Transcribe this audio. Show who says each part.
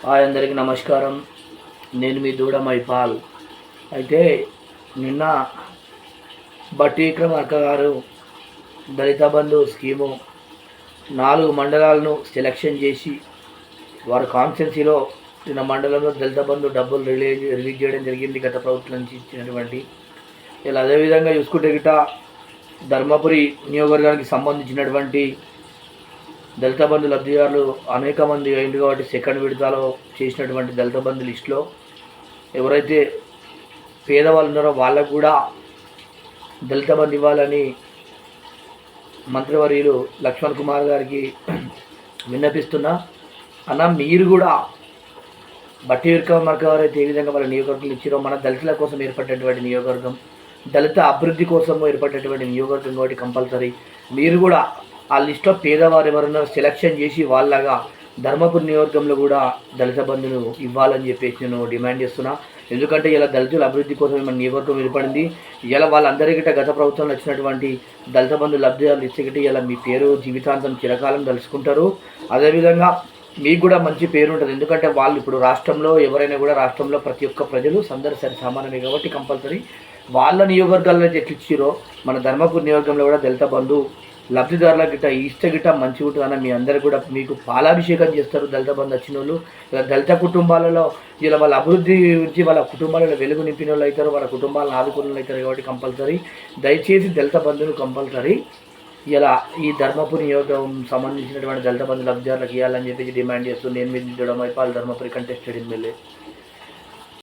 Speaker 1: Hi అందరికీ నమస్కారం. నేను మీ దూడ మైపాల్ అయితే నిన్న బట్టి విక్రమార్క అక్కగారు దళిత బంధు స్కీము నాలుగు మండలాలను సెలక్షన్ చేసి వారి కాన్స్టెన్సీలో నిన్న మండలంలో దళిత బంధు డబ్బులు రిలీజ్ రిలీజ్ చేయడం జరిగింది గత ప్రభుత్వం నుంచి ఇచ్చినటువంటి. ఇలా అదేవిధంగా చూసుకుంటే గిట ధర్మపురి నియోజకవర్గానికి సంబంధించినటువంటి దళిత బంధు లబ్ధిదారులు అనేక మంది అయింది కాబట్టి సెకండ్ విడతలో చేసినటువంటి దళిత బంధు లిస్టులో ఎవరైతే పేదవాళ్ళు ఉన్నారో వాళ్ళకు కూడా దళిత బంధు ఇవ్వాలని మంత్రివర్యులు లక్ష్మణ్ కుమార్ గారికి విన్నపిస్తున్నా. అన్న మీరు కూడా బట్టి వర్గం వారైతే అయితే ఏ విధంగా వాళ్ళ నియోజకవర్గం ఇచ్చారో మన దళితుల కోసం ఏర్పడినటువంటి నియోజకవర్గం దళిత అభివృద్ధి కోసం ఏర్పడినటువంటి నియోజకవర్గం కాబట్టి కంపల్సరీ మీరు కూడా ఆ లిస్ట్లో పేదవారు ఎవరైనా సెలక్షన్ చేసి వాళ్ళగా ధర్మపురి నియోజకంలో కూడా దళిత బంధును ఇవ్వాలని చెప్పేసి నేను డిమాండ్ చేస్తున్నా. ఎందుకంటే ఇలా దళితుల అభివృద్ధి కోసం మన నియోజకవర్గం ఏర్పడింది. ఇలా వాళ్ళందరికీ గత ప్రభుత్వంలో వచ్చినటువంటి దళిత బంధు లబ్ధిదారులు ఇచ్చేగిటి ఇలా మీ పేరు జీవితాంతం చిరకాలం తలుచుకుంటారు అదేవిధంగా మీకు కూడా మంచి పేరు ఉంటుంది. ఎందుకంటే వాళ్ళు ఇప్పుడు రాష్ట్రంలో ఎవరైనా కూడా రాష్ట్రంలో ప్రతి ఒక్క ప్రజలు అందరూ సరి సమానమే కాబట్టి కంపల్సరీ వాళ్ళ నియోజకవర్గాల్లో ఎట్లా ఇచ్చిరో మన ధర్మపూర్ నియోజకంలో కూడా దళిత బంధు లబ్ధిదారుల గిట్ట ఇష్ట గిట్ట మంచి ఉంటుందన్న మీ అందరు కూడా మీకు పాలాభిషేకం చేస్తారు. దళిత బంధు వచ్చిన వాళ్ళు ఇలా దళిత కుటుంబాలలో ఇలా వాళ్ళ అభివృద్ధి గురించి వాళ్ళ కుటుంబాలలో వెలుగు నింపిన వాళ్ళు అవుతారు వాళ్ళ కుటుంబాలను ఆదుకున్న వాళ్ళు అవుతారు కాబట్టి కంపల్సరీ దయచేసి దళిత బంధువులు కంపల్సరీ ఇలా ఈ ధర్మపురి యోగం సంబంధించినటువంటి దళిత బంధు లబ్ధిదారులకు ఇవ్వాలని చెప్పేసి డిమాండ్ చేస్తూ నేను మీద మైపాల్ ధర్మపురి కంటెస్టెడ్ ఎమ్మెల్యే.